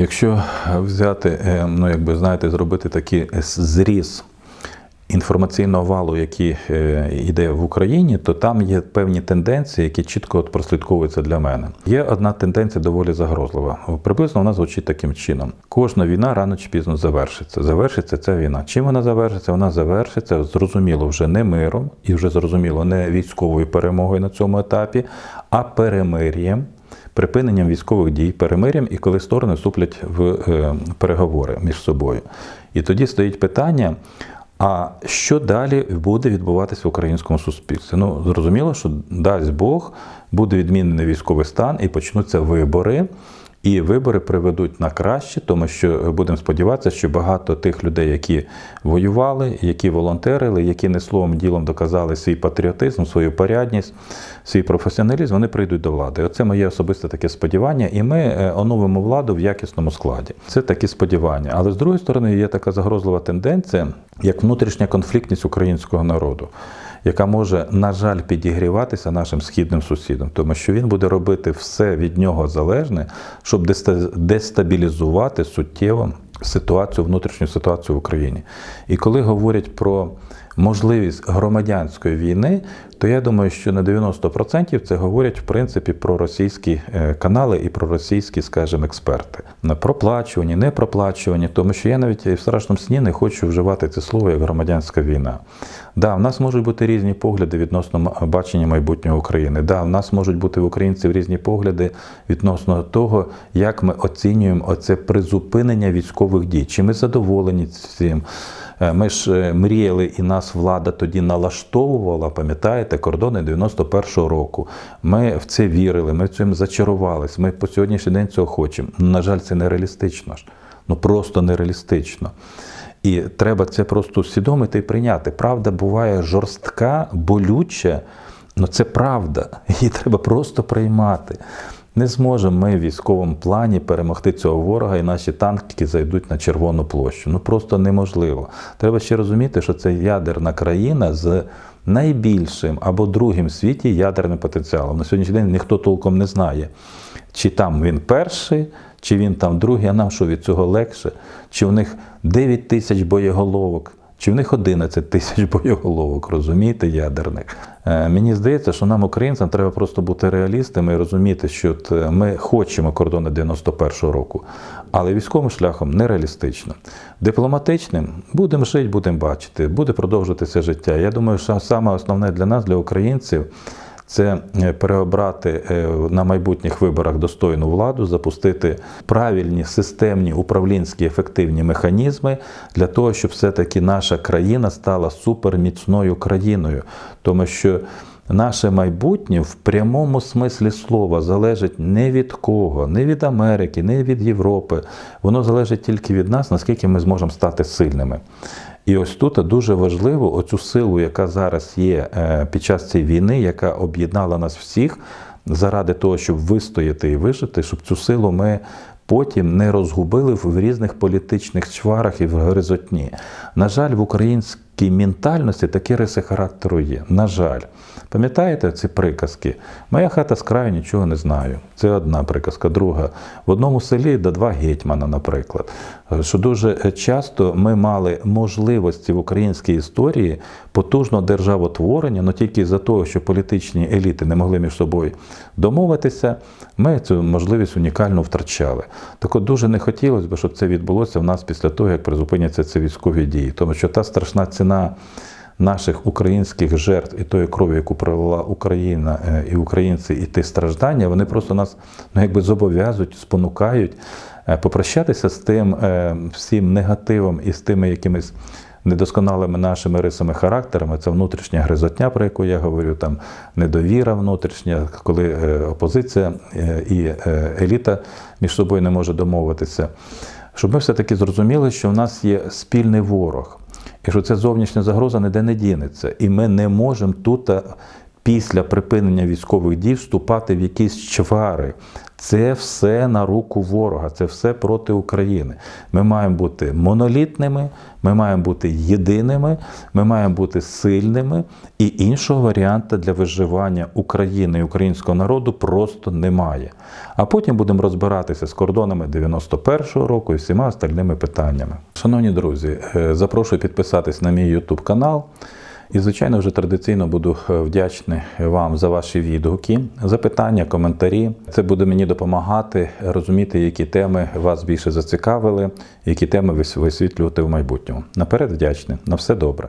Якщо взяти, е, ну якби знаєте, зробити такий зріз інформаційного валу, який е, йде в Україні, то там є певні тенденції, які чітко от прослідковуються для мене. Є одна тенденція доволі загрозлива. Приблизно вона звучить таким чином: кожна війна рано чи пізно завершиться. Завершиться ця війна. Чим вона завершиться? Вона завершиться зрозуміло вже не миром і вже зрозуміло не військовою перемогою на цьому етапі, а перемир'ям. Припиненням військових дій, перемир'ям і коли сторони вступлять в е, переговори між собою. І тоді стоїть питання: а що далі буде відбуватися в українському суспільстві? Ну, зрозуміло, що дасть Бог, буде відмінений військовий стан і почнуться вибори. І вибори приведуть на краще, тому що будемо сподіватися, що багато тих людей, які воювали, які волонтерили, які не словом ділом доказали свій патріотизм, свою порядність, свій професіоналізм, вони прийдуть до влади. Оце моє особисте таке сподівання, і ми е, оновимо владу в якісному складі. Це такі сподівання. Але з другої сторони, є така загрозлива тенденція, як внутрішня конфліктність українського народу. Яка може, на жаль, підігріватися нашим східним сусідам, тому що він буде робити все від нього залежне, щоб дестабілізувати суттєво ситуацію, внутрішню ситуацію в Україні. І коли говорять про можливість громадянської війни, то я думаю, що на 90% це говорять в принципі про російські е, канали і про російські, скажімо, експерти. Не проплачувані, не проплачувані, тому що я навіть в страшному сні не хочу вживати це слово як громадянська війна. Да, в нас можуть бути різні погляди відносно бачення майбутнього України. Да, в нас можуть бути в українців різні погляди відносно того, як ми оцінюємо оце призупинення військових дій. Чи ми задоволені цим? Е, ми ж е, мріяли, і нас влада тоді налаштовувала, пам'ятаєте, кордони 91-го року. Ми в це вірили, ми в цьому зачарувалися. Ми по сьогоднішній день цього хочемо. На жаль, це нереалістично. Ну просто нереалістично. І треба це просто усвідомити і прийняти. Правда буває жорстка, болюча, але це правда. Її треба просто приймати. Не зможемо ми в військовому плані перемогти цього ворога, і наші танки зайдуть на Червону площу. Ну просто неможливо. Треба ще розуміти, що це ядерна країна з найбільшим або другим в світі ядерним потенціалом. На сьогоднішній день ніхто толком не знає, чи там він перший, чи він там другий, а нам що від цього легше, чи у них 9 тисяч боєголовок. Чи в них 11 тисяч боєголовок, розумієте, ядерних? Е, мені здається, що нам, українцям, треба просто бути реалістами і розуміти, що е, ми хочемо кордони 91-го року, але військовим шляхом нереалістично. Дипломатичним будемо жити, будемо бачити, буде продовжуватися життя. Я думаю, що саме основне для нас, для українців це е, переобрати е, на майбутніх виборах достойну владу, запустити правильні системні управлінські ефективні механізми для того, щоб все-таки наша країна стала суперміцною країною, тому що. Наше майбутнє в прямому смислі слова залежить не від кого, не від Америки, не від Європи. Воно залежить тільки від нас, наскільки ми зможемо стати сильними. І ось тут дуже важливо оцю силу, яка зараз є е, під час цієї війни, яка об'єднала нас всіх заради того, щоб вистояти і вижити, щоб цю силу ми потім не розгубили в різних політичних чварах і в гризотні. На жаль, в українській ментальності такі риси характеру є. На жаль. Пам'ятаєте ці приказки? Моя хата з краю нічого не знаю. Це одна приказка. Друга. В одному селі до два гетьмана, наприклад. Що дуже часто ми мали можливості в українській історії потужного державотворення, але тільки за того, що політичні еліти не могли між собою домовитися, ми цю можливість унікально втрачали. Так от дуже не хотілося б, щоб це відбулося в нас після того, як призупиняться ці військові дії. Тому що та страшна ціна наших українських жертв і тої крові, яку провела Україна е, і українці, і ті страждання, вони просто нас ну, якби зобов'язують, спонукають е, попрощатися з тим е, всім негативом і з тими якимись. Недосконалими нашими рисами характерами, це внутрішня гризотня, про яку я говорю, там недовіра внутрішня, коли опозиція і еліта між собою не може домовитися. Щоб ми все-таки зрозуміли, що в нас є спільний ворог. І що ця зовнішня загроза ніде не дінеться. І ми не можемо тут після припинення військових дій вступати в якісь чвари. Це все на руку ворога, це все проти України. Ми маємо бути монолітними, ми маємо бути єдиними, ми маємо бути сильними, і іншого варіанту для виживання України і українського народу просто немає. А потім будемо розбиратися з кордонами 91-го року і всіма остальними питаннями. Шановні друзі, е, запрошую підписатись на мій YouTube канал. І, звичайно, вже традиційно буду е, вдячний вам за ваші відгуки, запитання, коментарі. Це буде мені допомагати розуміти, які теми вас більше зацікавили, які теми ви висвітлювати в майбутньому. Наперед вдячний. На все добре.